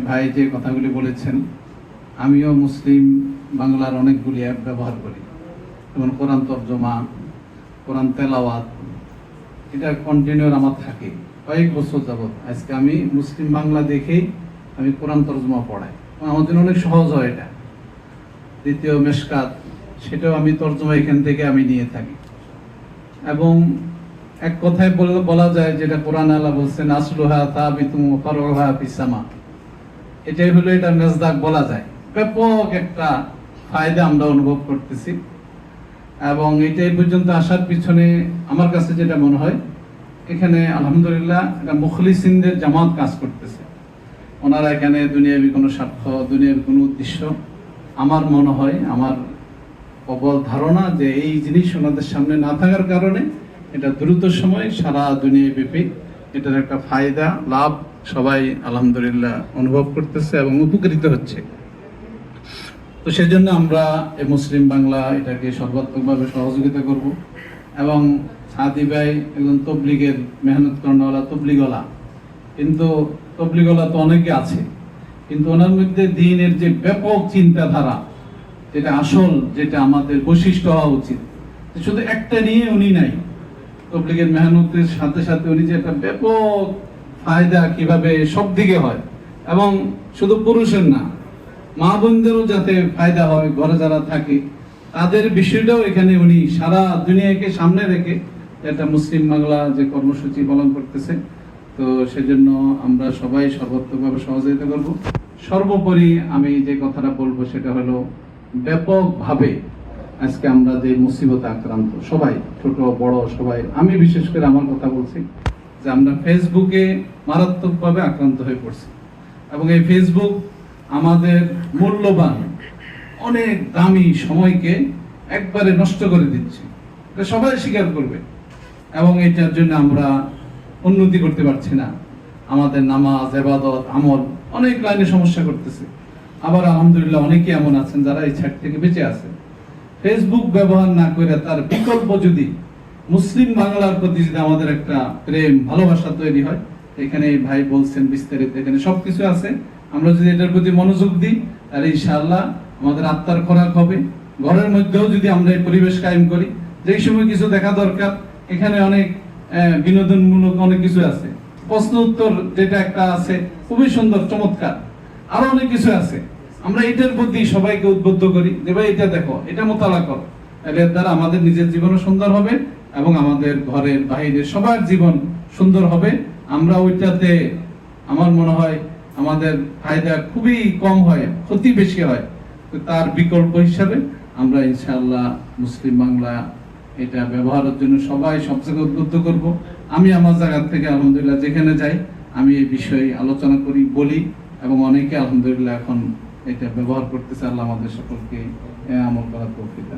ভাই যে কথাগুলি বলেছেন, আমিও মুসলিম বাংলার অনেকগুলি অ্যাপ ব্যবহার করি। যেমন কোরআন তর্জমা, কোরআন তেলাওয়াত, এটা কন্টিনিউ আমার থাকে। কয়েক বছর যাবৎ আজকে আমি মুসলিম বাংলা দেখেই আমি কোরআন তর্জমা পড়াই। আমার জন্য অনেক সহজ হয় এটা। দ্বিতীয় মেশকাত, সেটাও আমি তর্জমা এখান থেকে আমি নিয়ে থাকি। এবং এক কথায় বল- যায় যেটা কোরআন আল্লাহ বলছেন, আসলুহা তাবিতুম ফারুহা ফিসামা এটাই হলো এটা মেজদাক বলা যায়। ব্যাপক একটা ফায়দা আমরা অনুভব করতেছি। এবং এটা এই পর্যন্ত আসার পিছনে আমার কাছে যেটা মনে হয়, এখানে আলহামদুলিল্লাহ এটা মুখলিসিনদের জামাত কাজ করতেছে। ওনারা এখানে দুনিয়াবি কোনো স্বার্থ, দুনিয়াবি কোনো উদ্দেশ্য, আমার মনে হয়, আমার প্রবল ধারণা যে এই জিনিস ওনাদের সামনে না থাকার কারণে এটা দ্রুত সময় সারা দুনিয়া ব্যাপী এটার একটা ফায়দা, লাভ সবাই আলহামদুলিল্লাহ অনুভব করতেছে এবং উপকৃত হচ্ছে। তো সেজন্য আমরা এই মুসলিম বাংলা এটাকে সর্বাত্মকভাবে সহযোগিতা করব এবং সাদি ভাই একজন তবলিগের মেহনত করানোওয়ালা তবলিগলা। কিন্তু তবলিগলা তো অনেকে আছে, কিন্তু ওনার মধ্যে দিনের যে ব্যাপক চিন্তাধারা, যেটা আসল, যেটা আমাদের বৈশিষ্ট্য হওয়া উচিত শুধু একটা নিয়ে উনি নাই। তবলিগের মেহনতের সাথে সাথে উনি যে একটা ব্যাপক ফায়দা কীভাবে সব দিকে হয়, এবং শুধু পুরুষের না, মা বোনদেরও যাতে ফায়দা হয়, ঘরে যারা থাকে, তাদের বিষয়টাও এখানে উনি সারা দুনিয়াকে সামনে রেখে একটা মুসলিম বাংলা যে কর্মসূচি পালন করতেছে, তো সেজন্য আমরা সবাই সর্বাত্মকভাবে সহযোগিতা করব। সর্বোপরি আমি যে কথাটা বলব সেটা হলো, ব্যাপকভাবে আজকে আমরা যে মুসিবতে আক্রান্ত, সবাই, ছোট, বড় সবাই, আমি বিশেষ করে আমার কথা বলছি যে আমরা ফেসবুকে মারাত্মকভাবে আক্রান্ত হয়ে পড়ছি। এবং এই ফেসবুক আমাদের মূল্যবান, অনেক দামি সময়কে একবারে নষ্ট করে দিচ্ছে। এটা সবাই স্বীকার করবে। এবং এটার জন্য আমরা উন্নতি করতে পারছি না। আমাদের নামাজ, এবাদত, আমল অনেক লাইনে সমস্যা করতেছে। আবার আলহামদুলিল্লাহ অনেকে এমন আছেন যারা এই ছাড় থেকে বেঁচে আছে। ফেসবুক ব্যবহার না করে তার বিকল্প যদি মুসলিম বাংলার প্রতি যদি আমাদের একটা প্রেম, ভালোবাসা তৈরি হয়, এখানে ভাই বলছেন বিস্তারিত, এখানে সবকিছু আছে। আমরা যদি এটার প্রতি মনোযোগ দিই, তাহলে ইনশাআল্লাহ আমাদের আত্মার খোরাক হবে। ঘরের মধ্যেও যদি আমরা এই পরিবেশ কায়েম করি, যেই সময় কিছু দেখা দরকার, এখানে অনেক বিনোদনমূলক অনেক কিছু আছে। প্রশ্ন উত্তর যেটা একটা আছে, খুবই সুন্দর, চমৎকার। আরও অনেক কিছু আছে। আমরা এটার প্রতি সবাইকে উদ্বুদ্ধ করি যে, ভাই, এটা দেখো, এটা মোতালা করো। এর দ্বারা আমাদের নিজের জীবনও সুন্দর হবে এবং আমাদের ঘরের বাহিরের সবার জীবন সুন্দর হবে। আমরা ওইটাতে, আমার মনে হয়, আমাদের ফায়দা খুবই কম হয়, ক্ষতি বেশি হয়। তো তার বিকল্প হিসাবে আমরা ইনশাআল্লাহ মুসলিম বাংলা এটা ব্যবহারের জন্য সবাই সব জায়গায় উদ্বুদ্ধ করব। আমি আমার জায়গা থেকে আলহামদুলিল্লাহ যেখানে যাই, আমি এই বিষয়ে আলোচনা করি, বলি এবং অনেকে আলহামদুলিল্লাহ এখন এটা ব্যবহার করতেছে আল্লাহ আমাদের সকলকে আমল করার প্রকৃতি